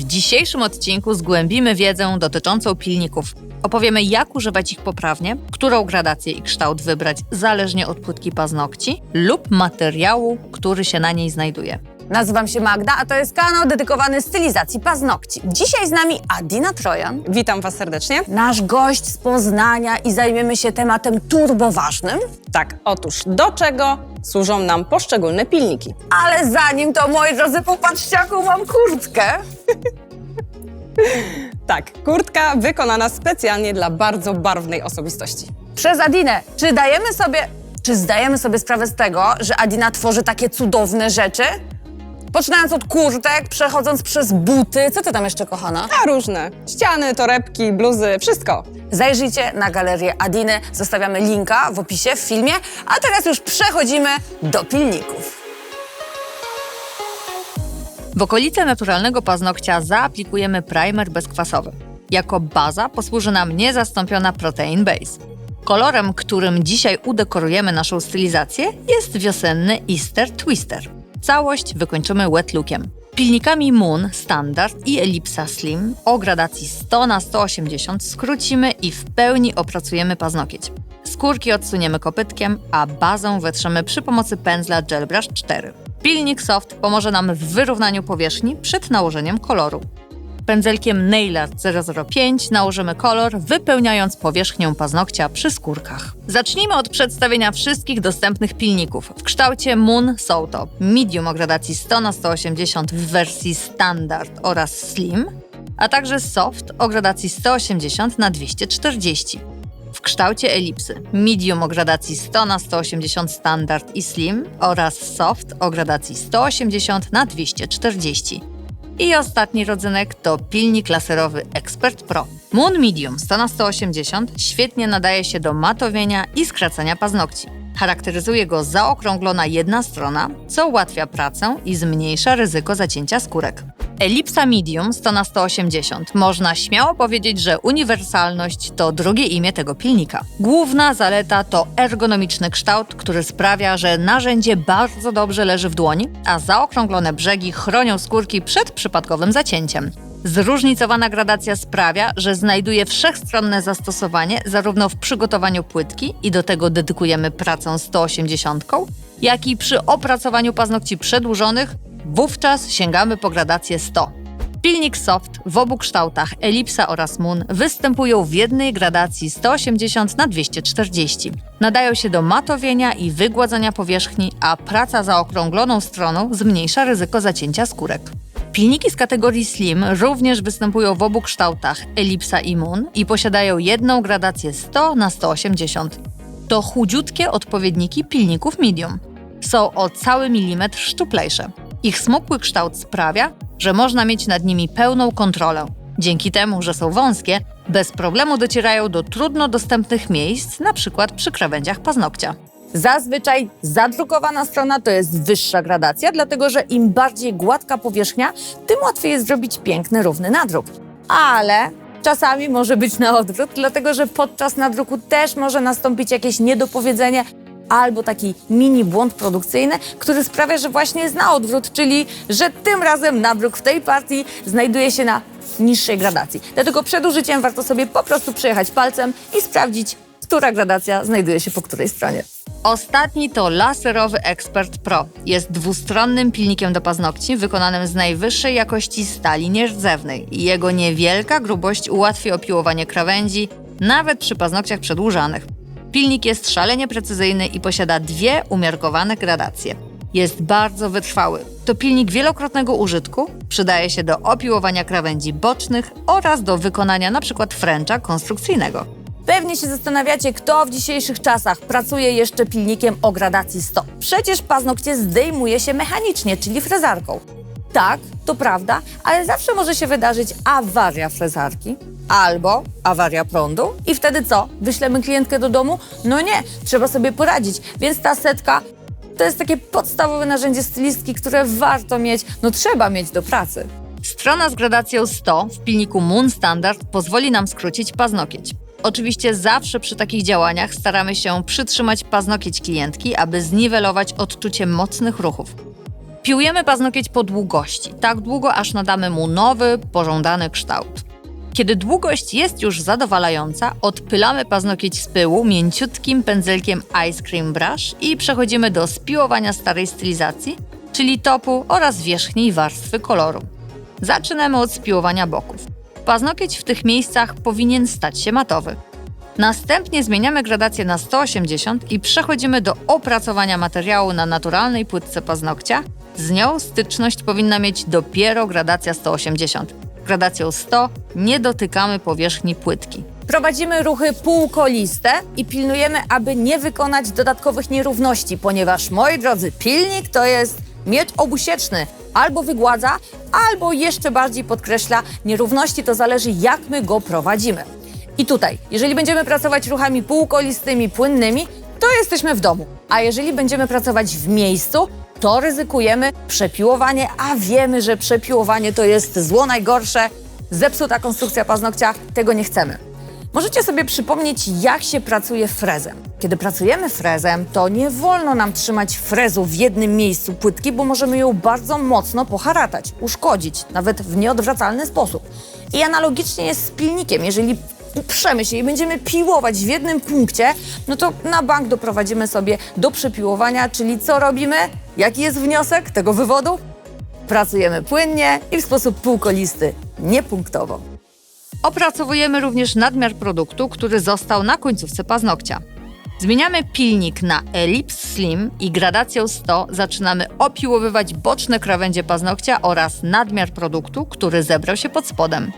W dzisiejszym odcinku zgłębimy wiedzę dotyczącą pilników. Opowiemy, jak używać ich poprawnie, którą gradację i kształt wybrać zależnie od płytki paznokci lub materiału, który się na niej znajduje. Nazywam się Magda, a to jest kanał dedykowany stylizacji paznokci. Dzisiaj z nami Adina Trojan, Witam Was serdecznie. nasz gość z Poznania i zajmiemy się tematem turboważnym. Tak, otóż do czego służą nam poszczególne pilniki? Ale zanim to, moi drodzy, popatrzcie, jaką mam kurtkę. Tak, kurtka wykonana specjalnie dla bardzo barwnej osobistości. Przez Adinę. Czy dajemy sobie, czy zdajemy sobie sprawę z tego, że Adina tworzy takie cudowne rzeczy? Poczynając od kurtek, przechodząc przez buty. Co ty tam jeszcze, kochana? A różne. Ściany, torebki, bluzy, wszystko. Zajrzyjcie na galerię Adiny, zostawiamy linka w opisie, w filmie. A teraz już przechodzimy do pilników. W okolice naturalnego paznokcia zaaplikujemy primer bezkwasowy. Jako baza posłuży nam niezastąpiona Protein Base. Kolorem, którym dzisiaj udekorujemy naszą stylizację jest wiosenny Easter Twister. Całość wykończymy wet lookiem. Pilnikami Moon Standard i Ellipsa Slim o gradacji 100 na 180 skrócimy i w pełni opracujemy paznokieć. Skórki odsuniemy kopytkiem, a bazę wetrzemy przy pomocy pędzla Gel Brush 4. Pilnik Soft pomoże nam w wyrównaniu powierzchni przed nałożeniem koloru. Pędzelkiem Nailart 005 nałożymy kolor, wypełniając powierzchnię paznokcia przy skórkach. Zacznijmy od przedstawienia wszystkich dostępnych pilników. W kształcie Moon są medium o gradacji 100 na 180 w wersji standard oraz slim, a także soft o gradacji 180 na 240 w kształcie elipsy, medium o gradacji 100 na 180 standard i slim oraz soft o gradacji 180 na 240. I ostatni rodzynek to pilnik laserowy Expert Pro. Moon Medium 100 na 180 świetnie nadaje się do matowienia i skracania paznokci. Charakteryzuje go zaokrąglona jedna strona, co ułatwia pracę i zmniejsza ryzyko zacięcia skórek. Elipsa Medium 100 na 180 można śmiało powiedzieć, że uniwersalność to drugie imię tego pilnika. Główna zaleta to ergonomiczny kształt, który sprawia, że narzędzie bardzo dobrze leży w dłoni, a zaokrąglone brzegi chronią skórki przed przypadkowym zacięciem. Zróżnicowana gradacja sprawia, że znajduje wszechstronne zastosowanie zarówno w przygotowaniu płytki i do tego dedykujemy pracę 180, jak i przy opracowaniu paznokci przedłużonych, wówczas sięgamy po gradację 100. Pilnik Soft w obu kształtach Ellipsa oraz Moon występują w jednej gradacji 180 na 240. Nadają się do matowienia i wygładzania powierzchni, a praca zaokrągloną stroną zmniejsza ryzyko zacięcia skórek. Pilniki z kategorii Slim również występują w obu kształtach Ellipsa i Moon i posiadają jedną gradację 100 na 180. To chudziutkie odpowiedniki pilników Medium. Są o cały milimetr szczuplejsze. Ich smukły kształt sprawia, że można mieć nad nimi pełną kontrolę. Dzięki temu, że są wąskie, bez problemu docierają do trudno dostępnych miejsc, np. przy krawędziach paznokcia. Zazwyczaj zadrukowana strona to jest wyższa gradacja, dlatego że im bardziej gładka powierzchnia, tym łatwiej jest zrobić piękny, równy nadruk. Ale czasami może być na odwrót, dlatego że podczas nadruku też może nastąpić jakieś niedopowiedzenie albo taki mini błąd produkcyjny, który sprawia, że właśnie jest na odwrót, czyli że tym razem nadruk w tej partii znajduje się na niższej gradacji. Dlatego przed użyciem warto sobie po prostu przejechać palcem i sprawdzić, która gradacja znajduje się po której stronie. Ostatni to laserowy Expert Pro. Jest dwustronnym pilnikiem do paznokci wykonanym z najwyższej jakości stali nierdzewnej jego niewielka grubość ułatwi opiłowanie krawędzi, nawet przy paznokciach przedłużanych. Pilnik jest szalenie precyzyjny i posiada dwie umiarkowane gradacje. Jest bardzo wytrwały. To pilnik wielokrotnego użytku, przydaje się do opiłowania krawędzi bocznych oraz do wykonania np. fręcza konstrukcyjnego. Pewnie się zastanawiacie, kto w dzisiejszych czasach pracuje jeszcze pilnikiem o gradacji 100. Przecież paznokcie zdejmuje się mechanicznie, czyli frezarką. Tak, to prawda, ale zawsze może się wydarzyć awaria frezarki albo awaria prądu i wtedy co? Wyślemy klientkę do domu? No nie, trzeba sobie poradzić, więc ta setka to jest takie podstawowe narzędzie stylistki, które warto mieć, no trzeba mieć do pracy. Strona z gradacją 100 w pilniku Moon Standard pozwoli nam skrócić paznokieć. Oczywiście zawsze przy takich działaniach staramy się przytrzymać paznokieć klientki, aby zniwelować odczucie mocnych ruchów. Piłujemy paznokieć po długości, tak długo aż nadamy mu nowy, pożądany kształt. Kiedy długość jest już zadowalająca, odpylamy paznokieć z pyłu mięciutkim pędzelkiem Ice Cream Brush i przechodzimy do spiłowania starej stylizacji, czyli topu oraz wierzchniej warstwy koloru. Zaczynamy od spiłowania boków. Paznokieć w tych miejscach powinien stać się matowy. Następnie zmieniamy gradację na 180 i przechodzimy do opracowania materiału na naturalnej płytce paznokcia. Z nią styczność powinna mieć dopiero gradacja 180. Gradacją 100 nie dotykamy powierzchni płytki. Prowadzimy ruchy półkoliste i pilnujemy, aby nie wykonać dodatkowych nierówności, ponieważ, moi drodzy, pilnik to jest miecz obusieczny. Albo wygładza, albo jeszcze bardziej podkreśla nierówności, to zależy jak my go prowadzimy. I tutaj, jeżeli będziemy pracować ruchami półkolistymi, płynnymi, to jesteśmy w domu. A jeżeli będziemy pracować w miejscu, to ryzykujemy przepiłowanie, a wiemy, że przepiłowanie to jest zło najgorsze, zepsuta konstrukcja paznokcia, tego nie chcemy. Możecie sobie przypomnieć, jak się pracuje frezem. Kiedy pracujemy frezem, to nie wolno nam trzymać frezu w jednym miejscu płytki, bo możemy ją bardzo mocno poharatać, uszkodzić, nawet w nieodwracalny sposób. I analogicznie jest z pilnikiem. Jeżeli uprzemy się i będziemy piłować w jednym punkcie, no to na bank doprowadzimy sobie do przepiłowania, czyli co robimy? Jaki jest wniosek tego wywodu? Pracujemy płynnie i w sposób półkolisty, nie punktowo. Opracowujemy również nadmiar produktu, który został na końcówce paznokcia. Zmieniamy pilnik na Ellipse Slim i gradacją 100 zaczynamy opiłowywać boczne krawędzie paznokcia oraz nadmiar produktu, który zebrał się pod spodem.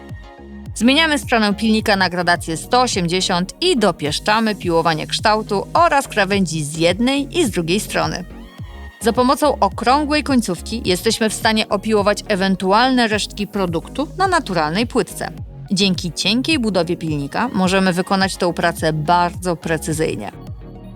Zmieniamy stronę pilnika na gradację 180 i dopieszczamy piłowanie kształtu oraz krawędzi z jednej i z drugiej strony. Za pomocą okrągłej końcówki jesteśmy w stanie opiłować ewentualne resztki produktu na naturalnej płytce. Dzięki cienkiej budowie pilnika możemy wykonać tę pracę bardzo precyzyjnie.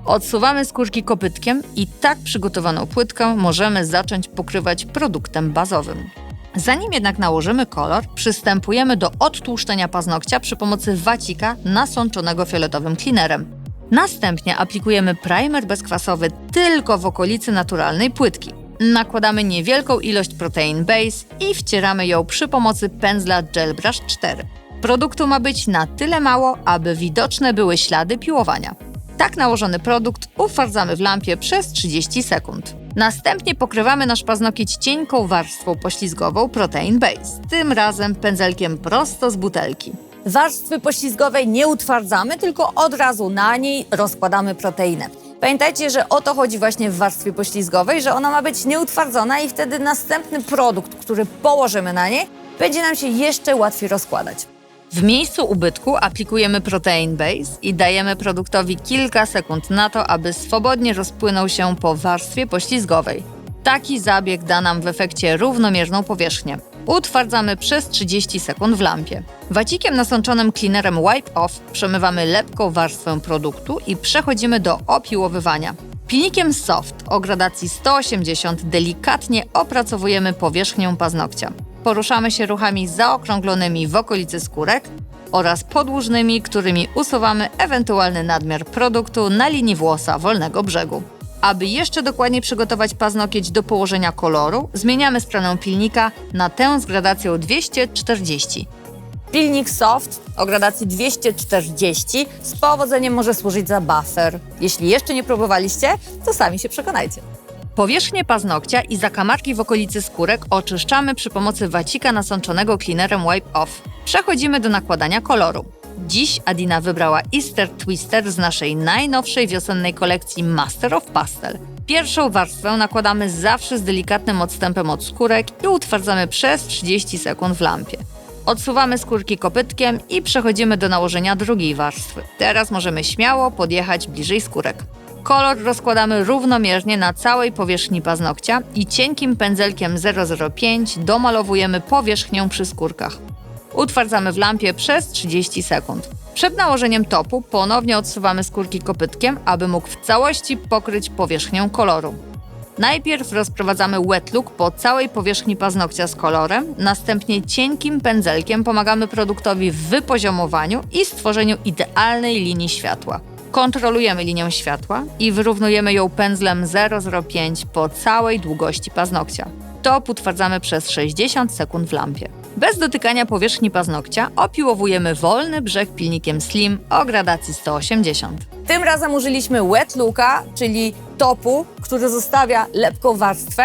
Odsuwamy skórki kopytkiem i tak przygotowaną płytkę możemy zacząć pokrywać produktem bazowym. Zanim jednak nałożymy kolor, przystępujemy do odtłuszczenia paznokcia przy pomocy wacika nasączonego fioletowym cleanerem. Następnie aplikujemy primer bezkwasowy tylko w okolicy naturalnej płytki. Nakładamy niewielką ilość protein base i wcieramy ją przy pomocy pędzla Gel Brush 4. Produktu ma być na tyle mało, aby widoczne były ślady piłowania. Tak nałożony produkt utwardzamy w lampie przez 30 sekund. Następnie pokrywamy nasz paznokieć cienką warstwą poślizgową Protein Base, tym razem pędzelkiem prosto z butelki. Warstwy poślizgowej nie utwardzamy, tylko od razu na niej rozkładamy proteinę. Pamiętajcie, że o to chodzi właśnie w warstwie poślizgowej, że ona ma być nieutwardzona i wtedy następny produkt, który położymy na niej, będzie nam się jeszcze łatwiej rozkładać. W miejscu ubytku aplikujemy Protein Base i dajemy produktowi kilka sekund na to, aby swobodnie rozpłynął się po warstwie poślizgowej. Taki zabieg da nam w efekcie równomierną powierzchnię. Utwardzamy przez 30 sekund w lampie. Wacikiem nasączonym cleanerem Wipe Off przemywamy lepką warstwę produktu i przechodzimy do opiłowywania. Pilnikiem Soft o gradacji 180 delikatnie opracowujemy powierzchnię paznokcia. Poruszamy się ruchami zaokrąglonymi w okolicy skórek oraz podłużnymi, którymi usuwamy ewentualny nadmiar produktu na linii włosa wolnego brzegu. Aby jeszcze dokładniej przygotować paznokieć do położenia koloru, zmieniamy stronę pilnika na tę z gradacją 240. Pilnik Soft o gradacji 240 z powodzeniem może służyć za buffer. Jeśli jeszcze nie próbowaliście, to sami się przekonajcie. Powierzchnię paznokcia i zakamarki w okolicy skórek oczyszczamy przy pomocy wacika nasączonego cleanerem Wipe Off. Przechodzimy do nakładania koloru. Dziś Adina wybrała Easter Twister z naszej najnowszej wiosennej kolekcji Master of Pastel. Pierwszą warstwę nakładamy zawsze z delikatnym odstępem od skórek i utwardzamy przez 30 sekund w lampie. Odsuwamy skórki kopytkiem i przechodzimy do nałożenia drugiej warstwy. Teraz możemy śmiało podjechać bliżej skórek. Kolor rozkładamy równomiernie na całej powierzchni paznokcia i cienkim pędzelkiem 005 domalowujemy powierzchnię przy skórkach. Utwardzamy w lampie przez 30 sekund. Przed nałożeniem topu ponownie odsuwamy skórki kopytkiem, aby mógł w całości pokryć powierzchnię koloru. Najpierw rozprowadzamy wet look po całej powierzchni paznokcia z kolorem, następnie cienkim pędzelkiem pomagamy produktowi w wypoziomowaniu i stworzeniu idealnej linii światła. Kontrolujemy linię światła i wyrównujemy ją pędzlem 005 po całej długości paznokcia. To potwierdzamy przez 60 sekund w lampie. Bez dotykania powierzchni paznokcia opiłowujemy wolny brzeg pilnikiem Slim o gradacji 180. Tym razem użyliśmy wet looka, czyli topu, który zostawia lepką warstwę.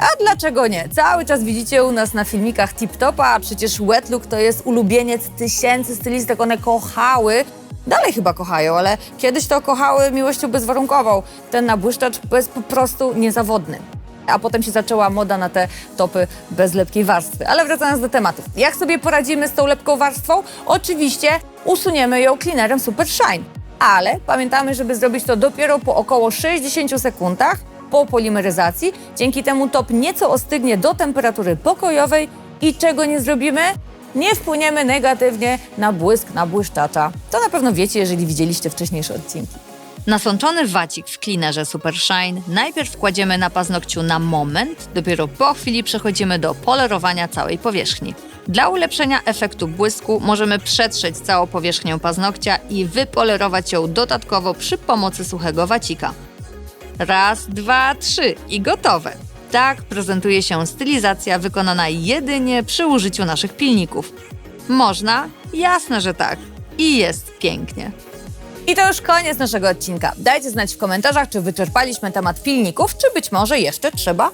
A dlaczego nie? Cały czas widzicie u nas na filmikach tip-topa, a przecież wet look to jest ulubieniec tysięcy stylistek, one kochały. Dalej chyba kochają, ale kiedyś to kochały miłością bezwarunkową. Ten nabłyszczacz jest po prostu niezawodny. A potem się zaczęła moda na te topy bez lepkiej warstwy. Ale wracając do tematu. Jak sobie poradzimy z tą lepką warstwą? Oczywiście usuniemy ją cleanerem Super Shine. Ale pamiętamy, żeby zrobić to dopiero po około 60 sekundach po polimeryzacji. Dzięki temu top nieco ostygnie do temperatury pokojowej i czego nie zrobimy? Nie wpłyniemy negatywnie na błysk nabłyszczacza. To na pewno wiecie, jeżeli widzieliście wcześniejsze odcinki. Nasączony wacik w cleanerze Super Shine najpierw kładziemy na paznokciu na moment, dopiero po chwili przechodzimy do polerowania całej powierzchni. Dla ulepszenia efektu błysku możemy przetrzeć całą powierzchnię paznokcia i wypolerować ją dodatkowo przy pomocy suchego wacika. Raz, dwa, trzy i gotowe. Tak prezentuje się stylizacja wykonana jedynie przy użyciu naszych pilników. Można? Jasne, że tak. I jest pięknie. I to już koniec naszego odcinka. Dajcie znać w komentarzach, czy wyczerpaliśmy temat pilników, czy być może jeszcze trzeba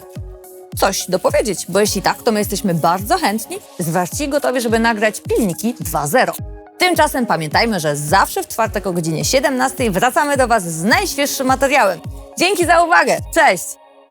coś dopowiedzieć, bo jeśli tak, to my jesteśmy bardzo chętni, zwarci gotowi, żeby nagrać pilniki 2.0. Tymczasem pamiętajmy, że zawsze w czwartek o godzinie 17 wracamy do Was z najświeższym materiałem. Dzięki za uwagę. Cześć!